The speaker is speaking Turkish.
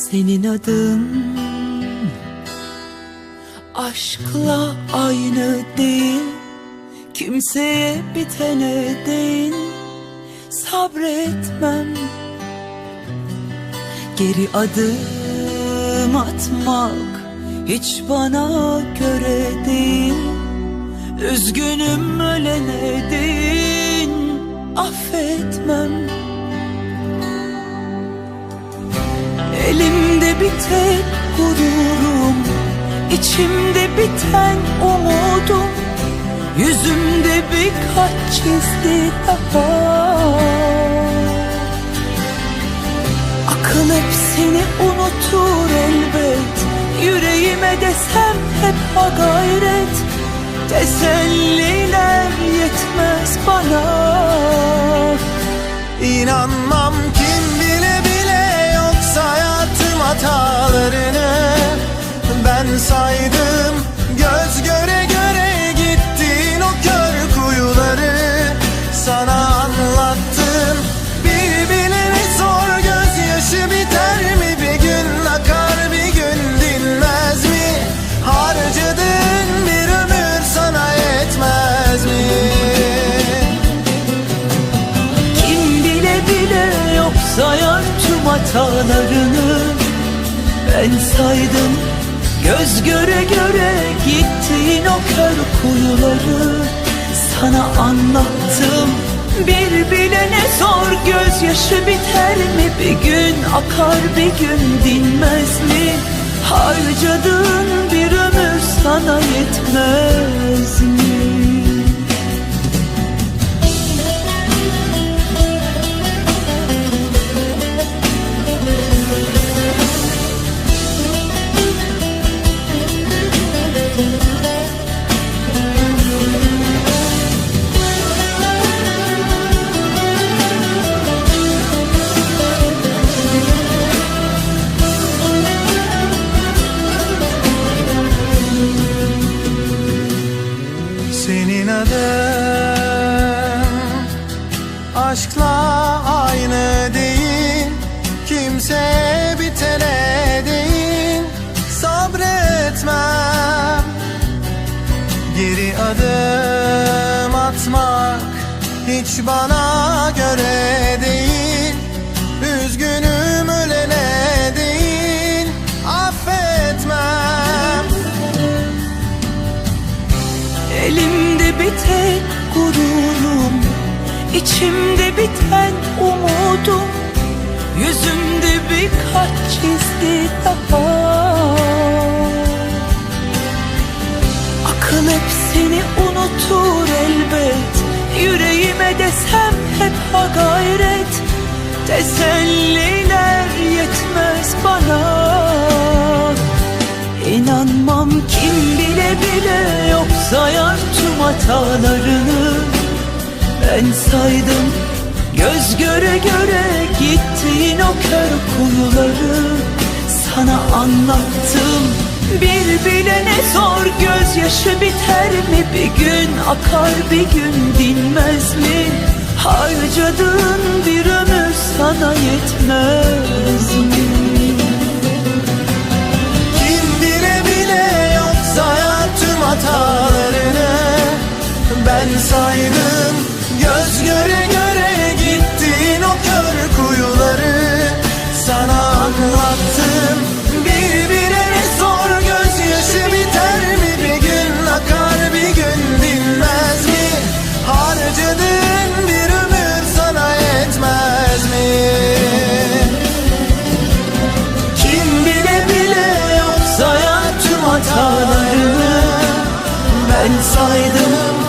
Senin adın aşkla aynı değil. Kimseye bitene değil. Sabretmem. Geri adım atmak hiç bana göre değil. Üzgünüm ölene değil. Affetmem Elimde bir tek gururum içimde biten umudum Yüzümde birkaç çizgi daha Akıl hep seni unutur elbet Yüreğime desem hep ha gayret Teselliler Ben saydım göz göre göre gittin o kör kuyuları. Sana anlattım bir bileni sor gözyaşı biter mi? Bir gün akar bir gün dinmez mi? Harcadığın bir ömür sana yetmez mi? Kim bile bile yok sayar tüm hatalarını Ben saydım göz göre göre gittiğin o kör kuyuları Sana anlattım. Bir bilene sor gözyaşı biter mi? Bir gün akar bir gün dinmez mi? Harcadığın bir ömür sana yetmez mi Sabretmem Geri adım atmak hiç bana göre değil. Üzgünüm ölene değil. Affetmem. Elimde bir tek gururum içimde biten umudum Yüzümde birkaç çizgi daha hep ha gayret Teselliler yetmez bana. İnanmam kim bile bile yok sayar tüm hatalarını. Ben saydım göz göre göre gittiğin o kör kuyuları. Sana anlattım bir bilene sor gözyaşı biter mi? Bir gün akar bir gün dinmez mi Harcadığın bir ömür sana yetmez mi? Kim bile bile yok sayar tüm hatalarını Ben saydım. Göz göre göre gittin o kör kuyuları. Sana anlattım kalsaydım